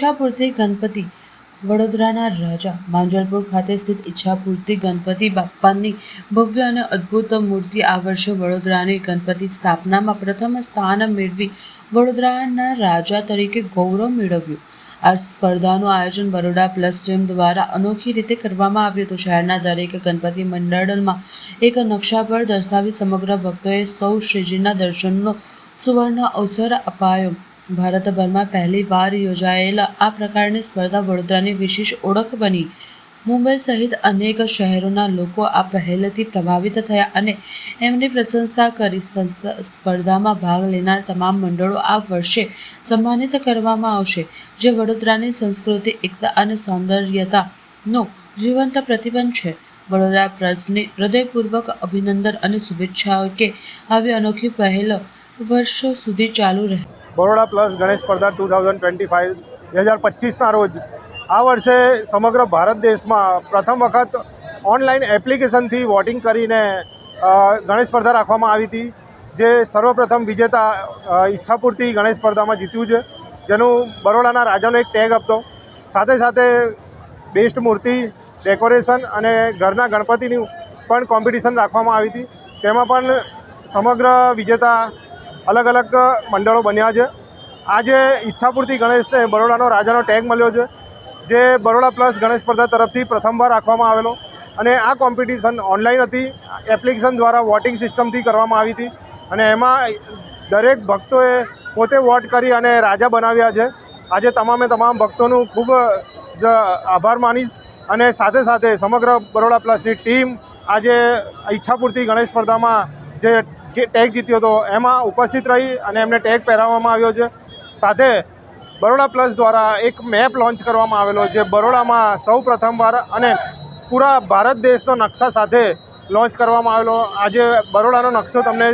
ઈચ્છાપૂર્તિ ગણપતિ, વડોદરાના રાજા, માંજલપુર ખાતે સ્થિત ઈચ્છાપૂર્તિ ગણપતિ બાપ્પાની ભવ્ય અને અદ્ભુત મૂર્તિ આ વર્ષે વડોદરાની ગણપતિ સ્થાપનામાં પ્રથમ સ્થાન મેળવી વડોદરાના રાજા તરીકે ગૌરવ મેળવ્યું. આ સ્પર્ધાનું આયોજન બરોડા પ્લસ ટીમ દ્વારા અનોખી રીતે કરવામાં આવ્યું હતું. શહેરના દરેક ગણપતિ મંડળમાં એક નકશા પર દર્શાવી સમગ્ર ભક્તોએ સૌ શ્રીજીના દર્શનનો સુવર્ણ અવસર અપાયો. ભારતભરમાં પહેલીવાર યોજાયેલા આ પ્રકારની સ્પર્ધા વડોદરાની વિશેષ ઓળખ બની. મુંબઈ સહિત અનેક શહેરોના લોકો આ પહેલથી પ્રભાવિત થયા અને એમની પ્રશંસા કરી સ્પર્ધામાં ભાગ લેનાર તમામ મંડળો આ વર્ષે સન્માનિત કરવામાં આવશે, જે વડોદરાની સંસ્કૃતિ, એકતા અને સૌંદર્યતાનો જીવંત પ્રતિબંધ છે. વડોદરા પ્રજને હૃદયપૂર્વક અભિનંદન અને શુભેચ્છાઓ કે આવી અનોખી પહેલ વર્ષો સુધી ચાલુ રહે. બરોડા પ્લસ ગણેશ સ્પર્ધા ટુ થાઉઝન્ડ ટ્વેન્ટી ફાઇવ બે હજાર પચીસના રોજ આ વર્ષે સમગ્ર ભારત દેશમાં પ્રથમ વખત ઓનલાઈન એપ્લિકેશનથી વોટિંગ કરીને ગણેશ સ્પર્ધા રાખવામાં આવી હતી, જે સર્વપ્રથમ વિજેતા ઈચ્છાપૂર્તિ ગણેશ સ્પર્ધામાં જીત્યું છે, જેનું બરોડાના રાજાનો એક ટેગ આપતો. સાથે સાથે બેસ્ટ મૂર્તિ, ડેકોરેશન અને ઘરના ગણપતિની પણ કોમ્પિટિશન રાખવામાં આવી હતી. તેમાં પણ સમગ્ર વિજેતા અલગ અલગ મંડળો બન્યા છે. આજે ઈચ્છાપૂર્તિ ગણેશને બરોડાનો રાજાનો ટેગ મળ્યો છે, જે બરોડા પ્લસ ગણેશ સ્પર્ધા તરફથી પ્રથમવાર રાખવામાં આવેલો. અને આ કોમ્પિટિશન ઓનલાઈન હતી, એપ્લિકેશન દ્વારા વોટિંગ સિસ્ટમથી કરવામાં આવી હતી. અને એમાં દરેક ભક્તોએ પોતે વોટ કરી અને રાજા બનાવ્યા છે. આજે તમામે તમામ ભક્તોનું ખૂબ જ આભાર માનીશ અને સાથે સાથે સમગ્ર બરોડા પ્લસની ટીમ આજે ઈચ્છાપૂર્તિ ગણેશ સ્પર્ધામાં જે જે ટેગ જીત્યો હતો, એમાં ઉપસ્થિત રહી અને એમને ટેગ પહેરાવવામાં આવ્યો છે. સાથે બરોડા પ્લસ દ્વારા એક મેપ લોન્ચ કરવામાં આવેલો જે બરોડામાં સૌ પ્રથમવાર અને પૂરા ભારત દેશનો નકશા સાથે લોન્ચ કરવામાં આવેલો. આજે બરોડાનો નકશો તમને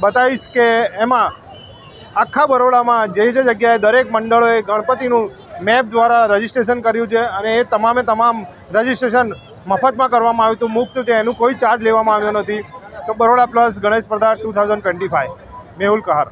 બતાવીશ કે એમાં આખા બરોડામાં જે જે જગ્યાએ દરેક મંડળોએ ગણપતિનું મેપ દ્વારા રજિસ્ટ્રેશન કર્યું છે અને એ તમામે તમામ રજિસ્ટ્રેશન મફતમાં કરવામાં આવ્યું હતું. મુક્ત છે, એનું કોઈ ચાર્જ લેવામાં આવ્યો નથી. તો બરોડા પ્લસ ગણેશ સ્પર્ધા two thousand twenty five Mehul Kahar